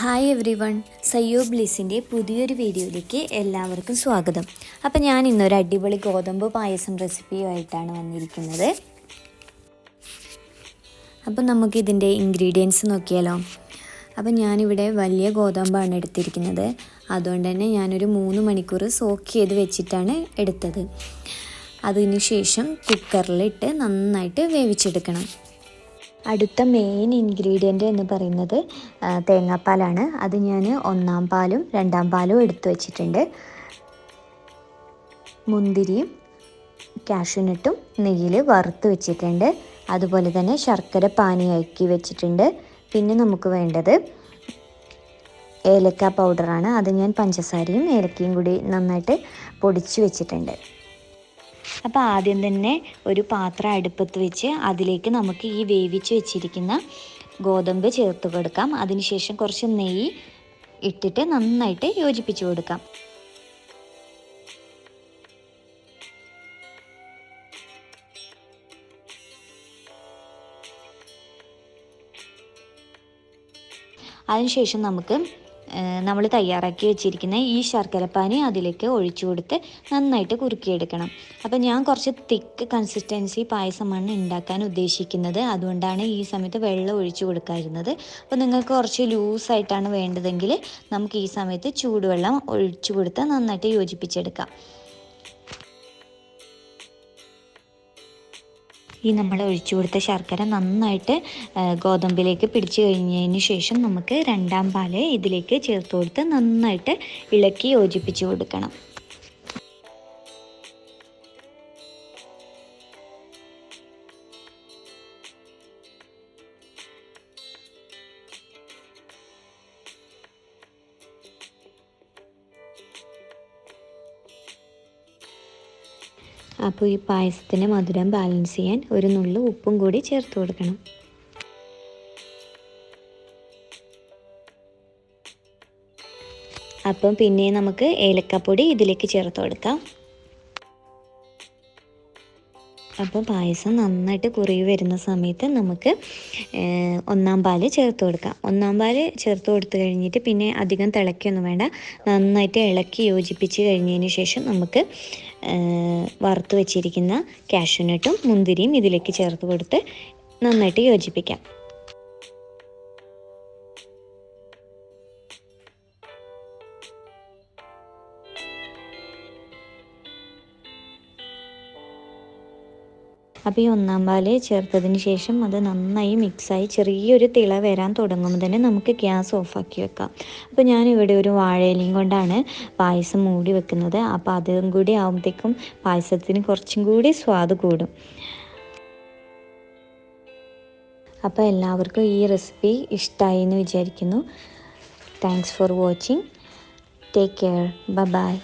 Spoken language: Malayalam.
ഹായ് എവ്രി വൺ സയ്യോ ബ്ലിസിന്റെ പുതിയൊരു വീഡിയോയിലേക്ക് എല്ലാവർക്കും സ്വാഗതം. അപ്പം ഞാൻ ഇന്നൊരു അടിപൊളി ഗോതമ്പ് പായസം റെസിപ്പിയുമായിട്ടാണ് വന്നിരിക്കുന്നത്. അപ്പം നമുക്കിതിന്റെ ഇൻഗ്രീഡിയൻസ് നോക്കിയാലോ. അപ്പം ഞാനിവിടെ വലിയ ഗോതമ്പാണ് എടുത്തിരിക്കുന്നത്. അതുകൊണ്ട് തന്നെ ഞാനൊരു മൂന്ന് മണിക്കൂർ സോക്ക് ചെയ്ത് വെച്ചിട്ടാണ് എടുത്തത്. അതിനുശേഷം കുക്കറിലിട്ട് നന്നായിട്ട് വേവിച്ചെടുക്കണം. അടുത്ത മെയിൻ ഇൻഗ്രീഡിയന്റ് എന്ന് പറയുന്നത് തേങ്ങാപ്പാലാണ്. അത് ഞാൻ ഒന്നാം പാലും രണ്ടാം പാലും എടുത്തു വച്ചിട്ടുണ്ട്. മുന്തിരിയും കാഷ്യൂനട്ടും നെയ്യിൽ വറുത്ത് വെച്ചിട്ടുണ്ട്. അതുപോലെ തന്നെ ശർക്കര പാനിയാക്കി വെച്ചിട്ടുണ്ട്. പിന്നെ നമുക്ക് വേണ്ടത് ഏലക്ക പൗഡറാണ് അത് ഞാൻ പഞ്ചസാരയും ഏലക്കയും കൂടി നന്നായിട്ട് പൊടിച്ച് വെച്ചിട്ടുണ്ട്. അപ്പോൾ ആദ്യം തന്നെ ഒരു പാത്രം അടുപ്പത്ത് വെച്ച് അതിലേക്ക് നമുക്ക് ഈ വേവിച്ച് വെച്ചിരിക്കുന്ന ഗോതമ്പ് ചേർത്ത് കൊടുക്കാം. അതിനുശേഷം കുറച്ച് നെയ്യ് ഇട്ടിട്ട് നന്നായിട്ട് യോജിപ്പിച്ച് കൊടുക്കാം. അതിനുശേഷം നമുക്ക് നമ്മൾ തയ്യാറാക്കി വെച്ചിരിക്കുന്ന ഈ ശർക്കരപ്പാനി അതിലേക്ക് ഒഴിച്ചു കൊടുത്ത് നന്നായിട്ട് കുറുക്കിയെടുക്കണം. അപ്പോൾ ഞാൻ കുറച്ച് തിക്ക് കൺസിസ്റ്റൻസി പായസമാണ് ഉണ്ടാക്കാൻ ഉദ്ദേശിക്കുന്നത്. അതുകൊണ്ടാണ് ഈ സമയത്ത് വെള്ളം ഒഴിച്ചു കൊടുക്കാതിരുന്നത്. അപ്പോൾ നിങ്ങൾക്ക് കുറച്ച് ലൂസായിട്ടാണ് വേണ്ടതെങ്കിൽ നമുക്ക് ഈ സമയത്ത് ചൂടുവെള്ളം ഒഴിച്ചു കൊടുത്ത് നന്നായിട്ട് യോജിപ്പിച്ചെടുക്കാം. ഈ നമ്മൾ ഒഴിച്ചു കൊടുത്ത ശർക്കര നന്നായിട്ട് ഗോതമ്പിലേക്ക് പിടിച്ചു കഴിഞ്ഞതിന് ശേഷം നമുക്ക് രണ്ടാം പാൽ ഇതിലേക്ക് ചേർത്ത് കൊടുത്ത് നന്നായിട്ട് ഇളക്കി യോജിപ്പിച്ച് കൊടുക്കണം. അപ്പോൾ ഈ പായസത്തിന് മധുരം ബാലൻസ് ചെയ്യാൻ ഒരു നുള്ളു ഉപ്പും കൂടി ചേർത്ത് കൊടുക്കണം. അപ്പം പിന്നെ നമുക്ക് ഏലക്കപ്പൊടി ഇതിലേക്ക് ചേർത്ത് കൊടുക്കാം. അപ്പോൾ പായസം നന്നായിട്ട് കുറുകി വരുന്ന സമയത്ത് നമുക്ക് ഒന്നാം പാൽ ചേർത്ത് കൊടുക്കാം. ഒന്നാം പാൽ ചേർത്ത് കൊടുത്തു കഴിഞ്ഞിട്ട് പിന്നെ അധികം തിളയ്ക്കൊന്നും വേണ്ട. നന്നായിട്ട് ഇളക്കി യോജിപ്പിച്ച് കഴിഞ്ഞതിന് ശേഷം നമുക്ക് വറുത്ത് വെച്ചിരിക്കുന്ന കാഷ്യൂനട്ടും മുന്തിരിയും ഇതിലേക്ക് ചേർത്ത് കൊടുത്ത് നന്നായിട്ട് യോജിപ്പിക്കാം. അപ്പോൾ ഈ ഒന്നാം പാൽ ചേർത്തതിന് ശേഷം അത് നന്നായി മിക്സായി ചെറിയൊരു തിള വരാൻ തുടങ്ങുമ്പോൾ തന്നെ നമുക്ക് ഗ്യാസ് ഓഫാക്കി വെക്കാം. അപ്പോൾ ഞാനിവിടെ ഒരു വാഴയിലയും കൊണ്ടാണ് പായസം മൂടി വെക്കുന്നത്. അപ്പോൾ അതും കൂടി ആകുമ്പോഴത്തേക്കും പായസത്തിന് കുറച്ചും കൂടി സ്വാദ് കൂടും. അപ്പോൾ എല്ലാവർക്കും ഈ റെസിപ്പി ഇഷ്ടമായി എന്ന് വിചാരിക്കുന്നു. Thanks for watching take care bye